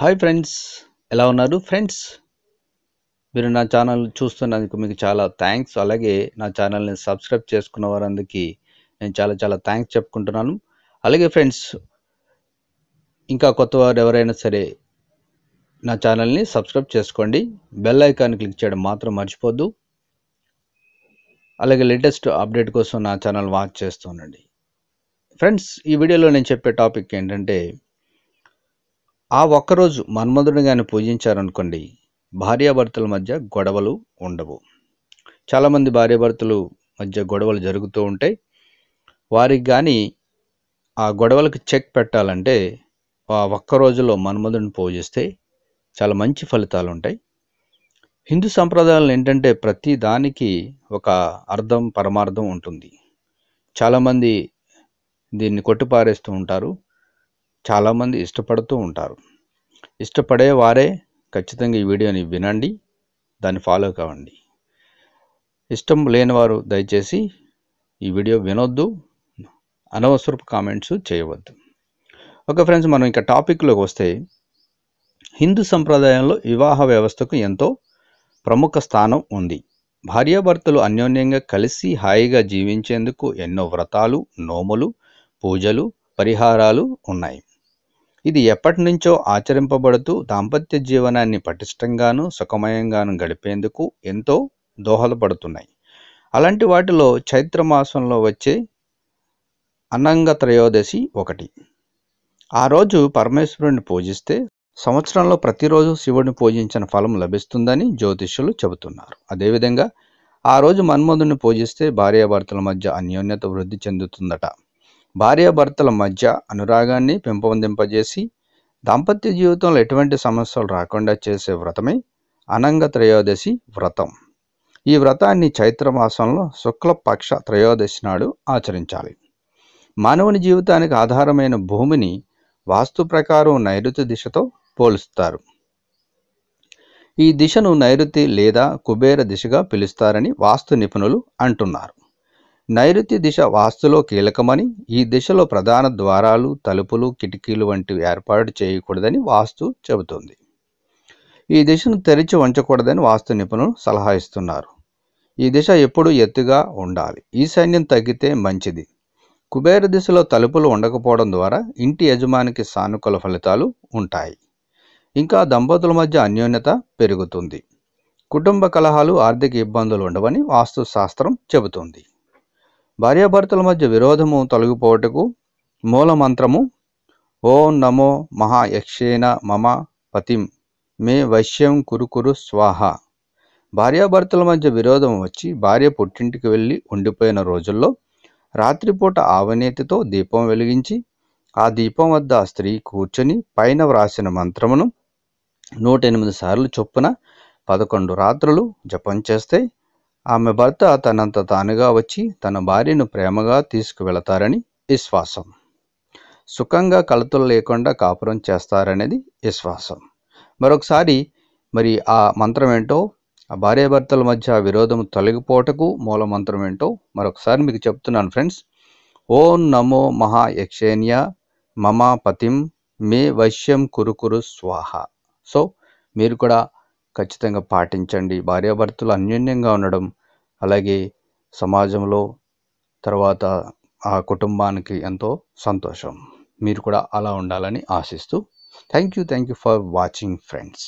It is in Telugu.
హాయ్ ఫ్రెండ్స్ ఎలా ఉన్నారు? ఫ్రెండ్స్ మీరు నా ఛానల్ చూస్తున్నందుకు మీకు చాలా థ్యాంక్స్ అలాగే నా ఛానల్ని సబ్స్క్రైబ్ చేసుకున్న వారందరికీ నేను చాలా చాలా థ్యాంక్స్ చెప్పుకుంటున్నాను. అలాగే ఫ్రెండ్స్ ఇంకా కొత్త వారు ఎవరైనా సరే నా ఛానల్ని సబ్స్క్రైబ్ చేసుకోండి. బెల్ ఐకాన్ క్లిక్ చేయడం మాత్రం మర్చిపోద్దు. అలాగే లేటెస్ట్ అప్డేట్ కోసం నా ఛానల్ వాచ్ చేస్తూ ఉండండి. ఫ్రెండ్స్ ఈ వీడియోలో నేను చెప్పే టాపిక్ ఏంటంటే ఆ ఒక్కరోజు మన్మధుడిని కానీ పూజించారనుకోండి భార్యాభర్తల మధ్య గొడవలు ఉండవు. చాలామంది భార్యాభర్తలు మధ్య గొడవలు జరుగుతూ ఉంటాయి. వారికి కానీ ఆ గొడవలకు చెక్ పెట్టాలంటే ఆ ఒక్క రోజులో మన్మధుడిని పూజిస్తే చాలా మంచి ఫలితాలు ఉంటాయి. హిందూ సంప్రదాయాలు ఏంటంటే ప్రతి దానికి ఒక అర్థం పరమార్థం ఉంటుంది. చాలామంది దీన్ని కొట్టిపారేస్తూ ఉంటారు. చాలామంది ఇష్టపడుతూ ఉంటారు. ఇష్టపడే వారే ఖచ్చితంగా ఈ వీడియోని వినండి దాన్ని ఫాలో కావండి. ఇష్టం లేనివారు దయచేసి ఈ వీడియో వినొద్దు అనవసరపు కామెంట్స్ చేయవద్దు. ఓకే ఫ్రెండ్స్ మనం ఇంకా టాపిక్లోకి వస్తే హిందూ సంప్రదాయంలో వివాహ వ్యవస్థకు ఎంతో ప్రముఖ స్థానం ఉంది. భార్యాభర్తలు అన్యోన్యంగా కలిసి హాయిగా జీవించేందుకు ఎన్నో వ్రతాలు నోములు పూజలు పరిహారాలు ఉన్నాయి. ఇది ఎప్పటి నుంచో ఆచరింపబడుతూ దాంపత్య జీవనాన్ని పటిష్టంగాను సుఖమయంగాను గడిపేందుకు ఎంతో దోహదపడుతున్నాయి. అలాంటి వాటిలో చైత్ర మాసంలో వచ్చే అన్నంగ త్రయోదశి ఒకటి. ఆ రోజు పరమేశ్వరుణ్ణి పూజిస్తే సంవత్సరంలో ప్రతిరోజు శివుడిని పూజించిన ఫలం లభిస్తుందని జ్యోతిష్యులు చెబుతున్నారు. అదేవిధంగా ఆ రోజు మన్మధుని పూజిస్తే భార్యాభర్తల మధ్య అన్యోన్యత వృద్ధి చెందుతుందట. భార్యాభర్తల మధ్య అనురాగాన్ని పెంపొందింపజేసి దాంపత్య జీవితంలో ఎటువంటి సమస్యలు రాకుండా చేసే వ్రతమే అనంగ త్రయోదశి వ్రతం. ఈ వ్రతాన్ని చైత్రమాసంలో శుక్లపక్ష త్రయోదశి నాడు ఆచరించాలి. మానవుని జీవితానికి ఆధారమైన భూమిని వాస్తు ప్రకారం నైరుతి దిశతో పోలుస్తారు. ఈ దిశను నైరుతి లేదా కుబేర దిశగా పిలుస్తారని వాస్తు నిపుణులు అంటున్నారు. నైరుతి దిశ వాస్తులో కీలకమని ఈ దిశలో ప్రధాన ద్వారాలు తలుపులు కిటికీలు వంటివి ఏర్పాటు చేయకూడదని వాస్తు చెబుతుంది. ఈ దిశను తెరిచి ఉంచకూడదని వాస్తు నిపుణులు సలహా ఇస్తున్నారు. ఈ దిశ ఎప్పుడూ ఎత్తుగా ఉండాలి. ఈశాన్యం తగ్గితే మంచిది. కుబేర దిశలో తలుపులు ఉండకపోవడం ద్వారా ఇంటి యజమానికి సానుకూల ఫలితాలు ఉంటాయి. ఇంకా దంపతుల మధ్య అన్యోన్యత పెరుగుతుంది. కుటుంబ కలహాలు ఆర్థిక ఇబ్బందులు ఉండవని వాస్తు శాస్త్రం చెబుతుంది. భార్యాభర్తల మధ్య విరోధము తొలగిపోవటకు మూల మంత్రము ఓం నమో మహాయక్షేణ మమ పతిం మే వైశ్యం కురుకురు స్వాహ. భార్యాభర్తల మధ్య విరోధం వచ్చి భార్య పుట్టింటికి వెళ్ళి ఉండిపోయిన రోజుల్లో రాత్రిపూట ఆవనేతితో దీపం వెలిగించి ఆ దీపం వద్ద ఆ స్త్రీ కూర్చొని పైన వ్రాసిన మంత్రమును నూట ఎనిమిది సార్లు చొప్పున పదకొండు రాత్రులు జపం చేస్తే ఆమె భర్త తనంత తానుగా వచ్చి తన భార్యను ప్రేమగా తీసుకువెళతారని విశ్వాసం. సుఖంగా కలతలు లేకుండా కాపురం చేస్తారనేది విశ్వాసం. మరొకసారి మరి ఆ మంత్రం ఏంటో ఆ భార్యాభర్తల మధ్య విరోధం తొలగిపోటకు మూల మంత్రం ఏంటో మరొకసారి మీకు చెప్తున్నాను ఫ్రెండ్స్. ఓం నమో మహాయక్షేన్య మమా పతిం మే వైశ్యం కురుకురు స్వాహ. సో మీరు కూడా ఖచ్చితంగా పాటించండి. భార్యాభర్తలు అన్యోన్యంగా ఉండడం అలాగే సమాజంలో తర్వాత ఆ కుటుంబానికి ఎంతో సంతోషం. మీరు కూడా అలా ఉండాలని ఆశిస్తూ thank you thank you for watching friends.